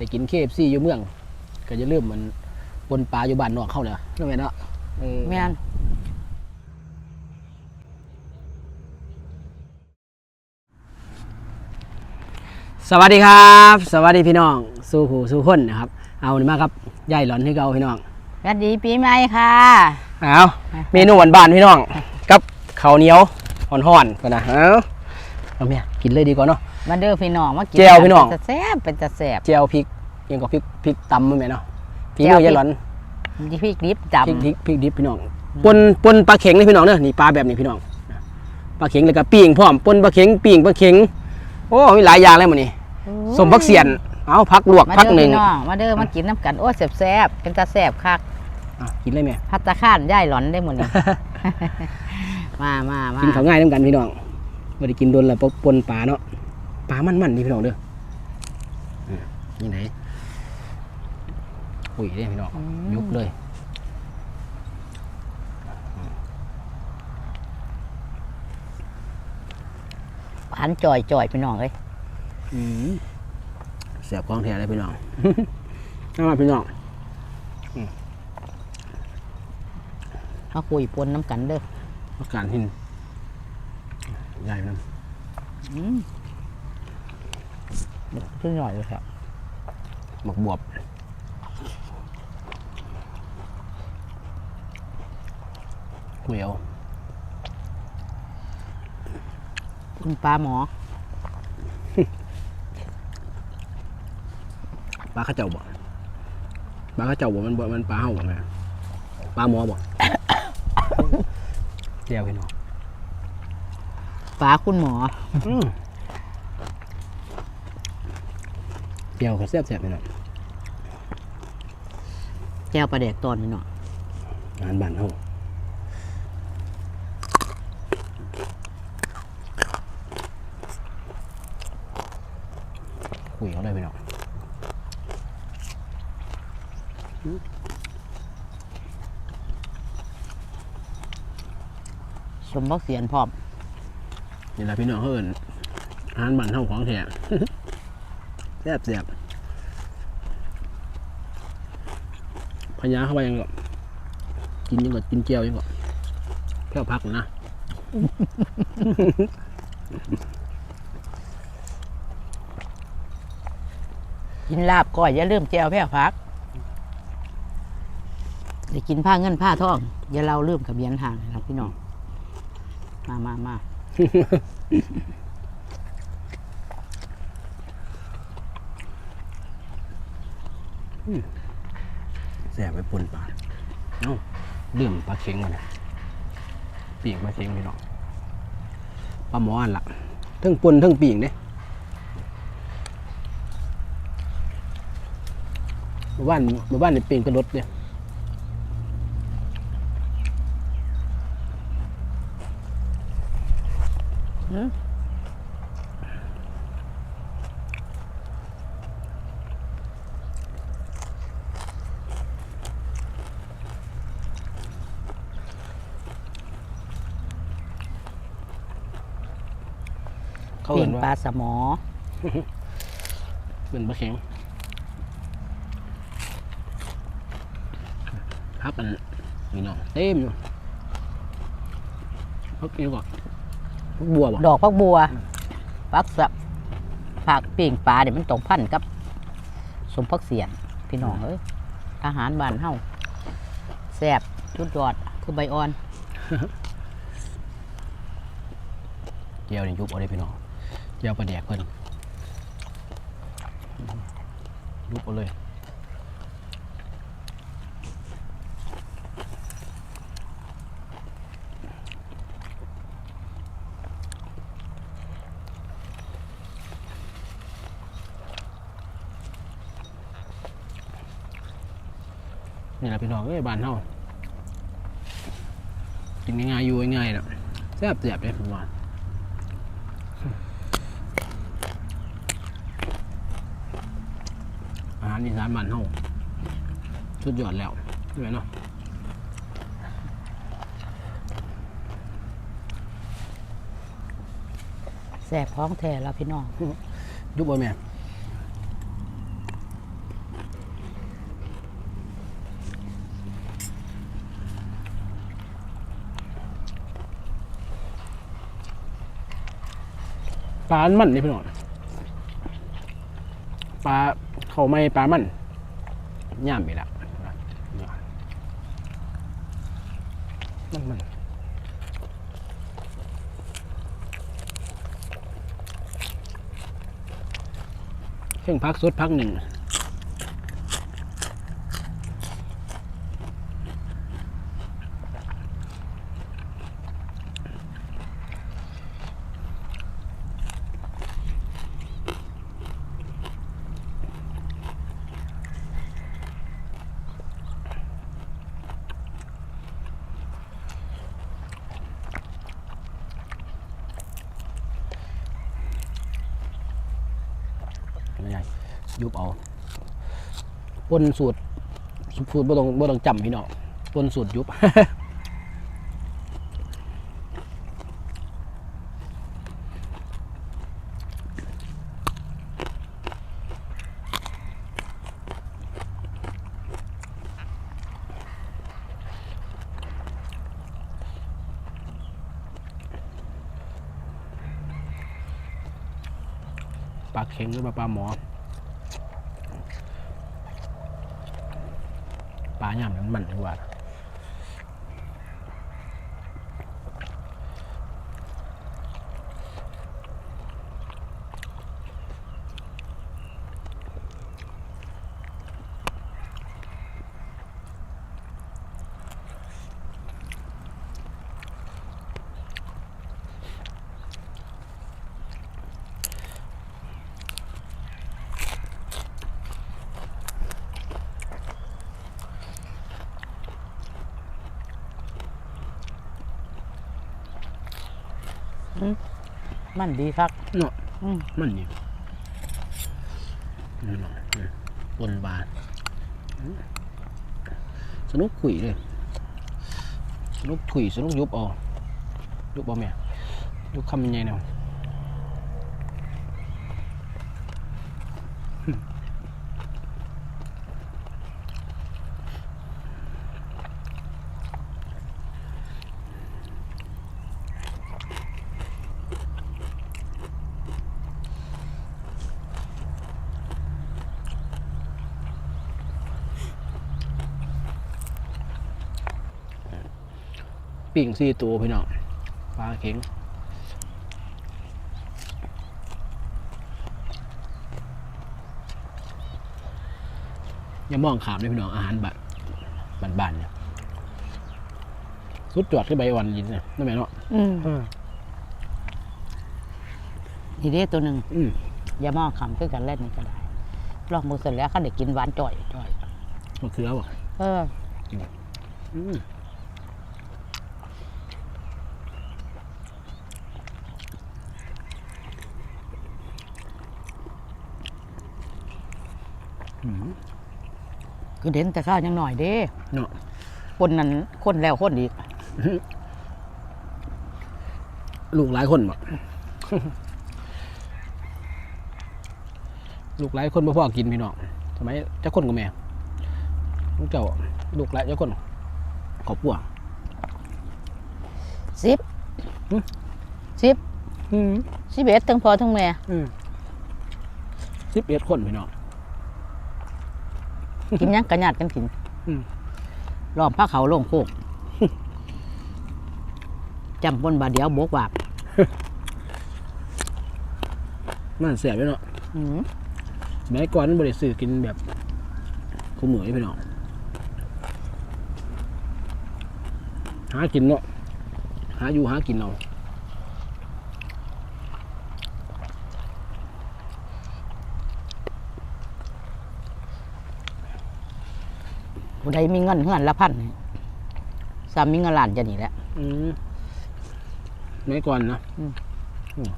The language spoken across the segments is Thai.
ได้กินเคฟซีอยู่เมือง ก็จะเริ่าลืมมันปนปลาอยู่บ้านนอกเข้าเลยนั่นแม่นเนาะเออแม่นสวัสดีครับ สวัสดีพี่น้อง สู่หูสู่คนนะครับ เอานี่มาครับยายหลอนให้เก่าพี่น้อง สวัสดีปีใหม่ค่ะ เอาเมนูหวานบานๆพี่น้อง กับข้าวเหนียวห่อนๆกันนะเอาเอาเมียกินเลยดีกว่าเนาะ มาเด้อพี่น้องมากินแจ่วพี่น้อง เป็ตาแซ่บเป็นตาแซ่บ เจียวพริกยังกับพริกพริกตำมั้ยแม่เนาะฝีมือยายหลอนพริกดิบจพริกพริกพริกดิบพี่น้องปนปนปลาเข็งเลยพี่น้องเนอะนี่ปลาแบบนี้พี่น้องปลาเข็งเลยกับปิ้งพร้อมปนปลาเข็งปิ้งปลาเข็งโอ้มีหลายอย่างเลยมันนี่ำสมพักเสียนเอาพักลวกมาพักเด้อหนึ่งพี่น้องมาเด้อมากินน้ำกันโอ้แซ่บแซ่บเป็นตาแซ่บคักอะกินเลยแม่ พัตตาข้านย่ายหลอนได้หมดเลย มามามากินเขาวง่ายน้ำกันพี่น้องไม่ได้กินโดนแล้วปนปลาเนาะ ปลามันมันๆดีพี่น้องเด้ออืมนี่ไหนอุ้ยเด้พี่น้องยุบเลยหันจ่อยจ่อยพี่น้องเลยอืมเสียบกองแท้เลยพี่น้องน้ามาพี่น้องมาคุยปนน้ำกันเด้ออาการหินใหญ่นะอืม ขึ้นหน่อยเลยครับหมกบวบเหวียวคุณปลาหมอปลาข้าเจ้าบ่ปลาข้าเจ้าบ่มันบ่มันปลาเห่าบ่แม่ปลาหมอบ่เจียวพี่น้องปลาคุณหมอ อืมเจียวเขาแซ่บๆพี่น้องแก้วปลาแดกตอนพี่น้องอาหารบ้านเฮาคุยเขาได้พี่น้องสมบักเสียนพร้อมนี่แหละพี่น้องเฮิรนอาหารบ้านเฮาของแท้ แซ่บแซ่บพญาเข้าไปยังก็กินยังก็กินเจียวยังก็แค่พักนะกินลาบก้อยอย่าลืมแจวแพ้พักได้กินผ้าเงินผ้าทองอย่าเราลืมกับเบียนห่างนะพี่น้อง มามามา แซ่บไปปนปลาเอ้าเลื่อมปลาเค็งมันนะปีกปลาเค็งพี่น้องปลาหมออันละเทั้งปนเทั้งปีกเด้เมื่อวานเมื่อวานนี่ปีกกระดดเนี่ยหืม ปลี่เห็ยนนปว่าลาสมอเป็นปลาเค็งพักกันพี่น้องเต็มอยู่พักนี้ก่อนพักบัวบ่ดอกพักบัวพักสับผักปิ่งปลาเดี๋ยวมันตรงพันกับสมพักเสียนพี่น้องเอ้ยอาหารบ้านเฮาแซ่บชุดยอดคือใบอ่อนเจียวนี่ยุบเอาได้พี่น้อง เจียวปลาแดกเพิ่นยุบเอาเลยนี่แหละพี่น้องเอ้ยบ้านเฮากินง่ายๆอยู่ง่ายๆนะแซ่บแซ่บเลยผมว่าารอีสานบ้านเฮาสุดยอดแล้วใช่ไหมเนาะแสบพ้องแท้แล้พี่น้องยุบบ่แม่ปลานมันนี่พี่น้อง ลาเขาไม่ปลามันย่ามไปละมันมันเพ่งพักสดพักหนึ่ง ไม่ใช่ ยุบเอาปนสูตรสูตรบ่ต้องบ่ต้องจำพี่น้องปนสูตรยุบปลาเค็งหรือปลาปลาหมอ ปลาย่างมันมันดีกว่า มันดีครับเนาะอืมมันนี่นี่เนาะนี่ปนปลาอืมสนุกขุยเลยสนุกถุยสนุกยุบเอายุบเอาแม่ยุบคำยังไงเนี่ย ปิ่งสี่ตัวพี่น้องปลาเข็งอย่ามองขามเลยพี่น้องอาหารบัดบ้านๆเนี่ยสุดจอดขึ้นใบวันยินเนี่ยนั่นแม่เนาะอืมอืมทีเด้ตัวหนึ่งอืมอย่ามองคำคือกันเล่นนี่ก็ได้ลองมือเสร็จแล้วเขาได้กินหวานจ่อยจ่อยมะเขือบ่เอออืมอืม คือเด่นแต่ข้าวยังหน่อยเด้เนาะคนนั้นคนแล้วคนอีก ลูกหลายคนบ่ลูกหลายคนบ่พอกินพี่น้องทำไมเจ้าคนกับแม่ลูกเจ้าลูกหลายเจ้าคน ขอบปัวสิบหึสิบอืมสิบเอ็ดทั้งพอทั้งแม่อืมสิบเอ็ดคนพี่น้อง กินหยังกระหยาดกันกินอืม รอบพระเขาลงโคกจำบนบาเดียวบวกบาปมันเสียไปเนาะอืมสมัยก่อนมันบริสื่อกินแบบคู่มือพี่น้องหากินเนาะหาอยู่หากินเอา ผู้ใดมีเงินเฮือนละพันนี่สามมีเงินล้านจะนี่แหละอืมสมัยก่อนนะอืม อืม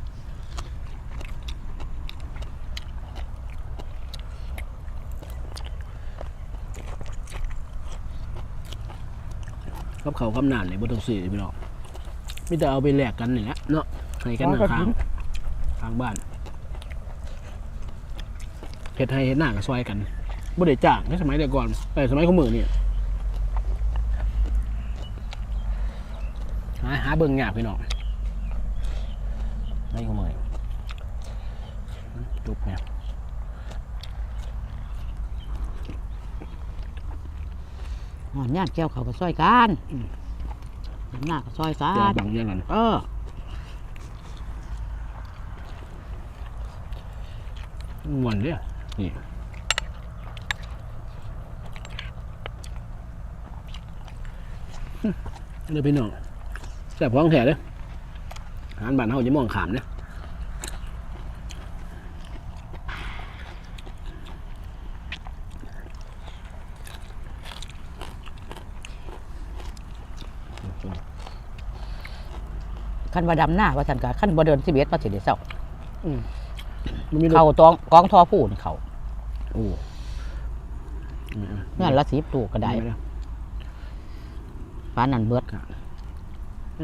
กับเขาวกำนานเนี่ยบ่ต้องซื้อพี่น้องมีแต่เอาไปแลกกันนี่แหละเนาะให้กันข้างๆทางบ้านเฮ็ดให้เฮ็ดหน้ากับซอยกัน บ่ได้จ้างในสมัยแต่ก่อนแต่สมัยข้อมือนี่หาหาเบิ่งยากพี่น้องในข้อมือจุบเนี่ยหอนญาติแก้วเขาก็ซอยกันหน้าก็ซอยกัเดี๋ยวนบังเยอะหน่อยเออม่วนเลยนี่ เดี๋ยวพี่น้องแซ่บของแท้เลยอาหารบ้านเฮาจะมองขามเนี่ยคันว่าดำหน้าว่าสันกะคันบ่เดินสิเบ็ดมาสิเดเศร้ามันมีรสเขาตองกองทอผู้นี่เขาโอ้เงื่อนละสิบตูกก็ได้ ฟ้านนั่นเบิด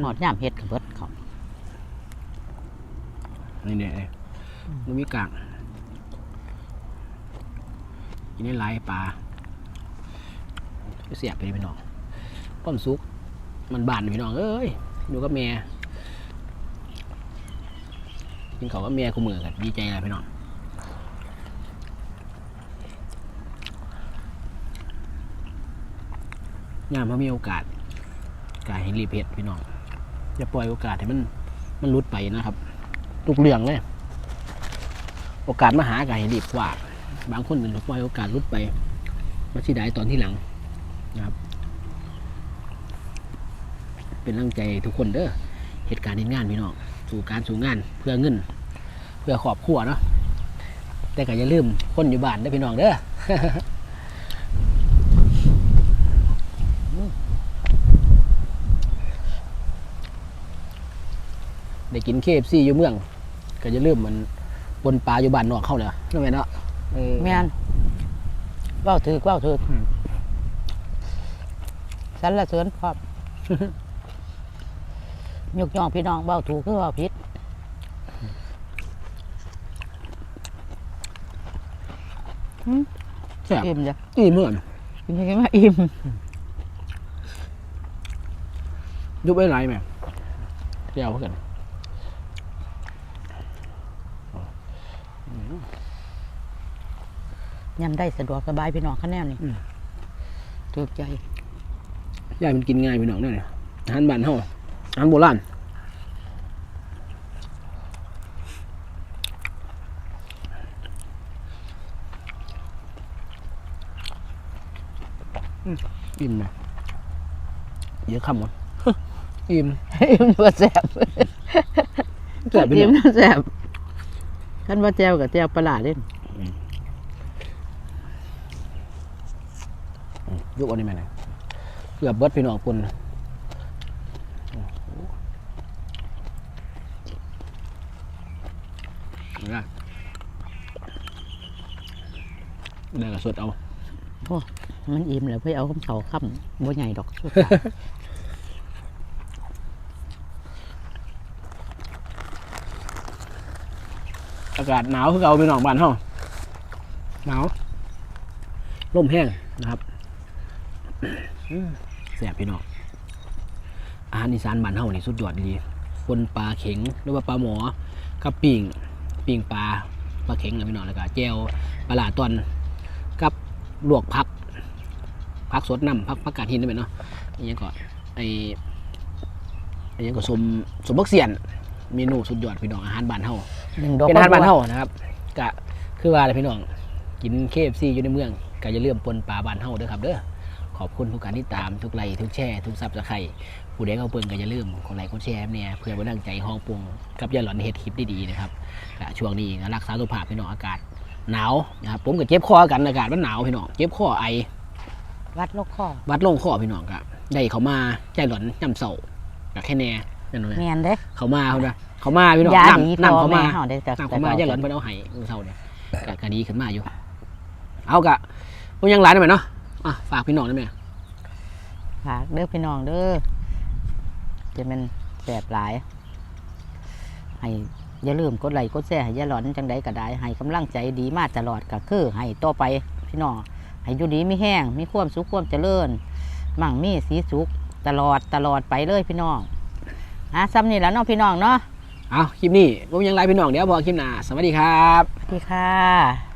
หอดย่ามเฮ็ดก็เบิดเขานี่เนี่ยมันมีกากอันนี้ลายปลาเสียบไปเลยพี่น้องความสุก มันบานพี่น้องเอ้ยอยู่กับแม่กินเขาวกับแม่คู่มือกันดีใจเลยพี่น้องยามเขามีโอกาส กายให้รีบเพชรพี่น้องอย่าปล่อยโอกาสให้มันมันลุดไปนะครับทุกเรื่องเลย โอกาสมาหากายให้รีบว่า บางคนเป็นปล่อยโอกาสลุดไปมาที่ได้ตอนที่หลังนะครับ เป็นกำลังใจทุกคนเด้อเหตุการณ์เหตุงานพี่น้องสู่การสู่งานเพื่อเงิน เพื่อครอบครัวเนาะแต่ก็อย่าลืมคนอยู่บ้านเด้พี่น้องเด้อ กินเคฟซีอยู่เมือง ก็อย่าลืมมันบนปลาอยู่บ้านนอกเข้าเลยนั่นแม่นเนาะเออแม่นเว้าถือเว้าถืออมสันละเสริญพร้อม ยกย่องพี่น้องเว้าถูกคือเว้าผิดแซ่บอิ่มจ้ะอีเมื่อนกินยังไงมาอิ่มยุบไว้ไรแม่เที่ยวเพื่อน ยำได้สะดวกสบายพี่น้องคะแนนนี่ถูกใจยายมันกินง่ายพี่น้องเนี่ยอาหารบ้านเฮาอาหารโบราณอืมอิ่มไหมเยอะคำวะอิ่มอิ่มบ่แซ่บแซ่บพี่อิ่น้มองแซ่บคันว่าแจ่วกับแจ่วปลาร้าเด่น ยกอันนี้มาหน่อยเกือบเบิดพี่น้องปุ่นนะได้กับสดเอาโอ้มันอิ่มแล้วเพื่อเอาคำเขาคำบ่ใหญ่ดอกอากาศหนาวคือเราพี่น้องบ้านเฮาหนาวลมแห้งนะครับอืม แสบพี่น้องอาหารอีสานบ้านเฮานี่สุดยอดดีปนปลาเข็งหรือว่าปลาหมอกับปิ่งปิ่งปลาปลาเข็งนะพี่น้องแล้วก็แจวปลาหลาตอนกับลวกผักผักสดน้ำผักผักกาดหินได้ไหมเนาะอันนี้ก็ไออันนี้ก็สมสมบักเสียนเมนูสุดยอดพี่น้องอาหารบ้านเฮาหนึ่งดอกเป็นอาหารบ้านเฮานะครับกะคือว่าอะไรพี่น้องกินเคฟซีอยู่ในเมืองก็อย่าลืมปนปลาบ้านเฮาเด้อครับเด้อ ขอบคุณทุกการที่ตามทุกไลค์ทุกแชร์ทุกซับสไครต์ผู้ใดเขาเปิ่งก็อย่าลืมกดไลค์กดแชร์เนี่ยเพื่อเป็นกำลังใจห้องปรุงกับยาหลอนเฮ็ดคลิปดีๆนะครับกะช่วงนี้ก็รักษาสุขภาพพี่น้องอากาศหนาวนะครับผมก็เจ็บคอกันอากาศมันหนาวพี่น้องเจ็บคอไอวัดโลกข้อวัดลงคอพี่น้องก็ได้เขามาใจหลอนจำเสากับแค่แน่นั่นเลยแม่นเด้เขามาเขานะเขามาพี่น้องยานํดีนํพ่อเขาแม่มาเฮาได้แต่น้ำแต่เขามาก่ย่าหลอนเพิ่นเอาให้มื้อเช้าเนี่ยก็ก็ดีขึ้นมาอยู่ เอากะผมยังหลายได้ไหมเนาะ อะฝากพี่น้องได้ไหมฝากเด้อพี่น้องเด้อจะเป็นแสบหลายให้อย่าลืมกดไลค์กดแชร์ให้อยาหลอนจังใดก็ได้ให้กำลังใจดีมาตลอดก็คือให้ต่อไปพี่น้องให้อยู่ดีมีแห้งมีความสุขความเจริญ มั่งมีสีสุขตลอดตลอดไปเลยพี่น้องอะซ้ำนี่แหล้วเนาะพี่น้องเนาะเอาคลิปนี้ผมยังไลฟ์พี่น้องเดี๋ยวพอคลิปหน้าสวัสดีครับสวัสดีค่ะ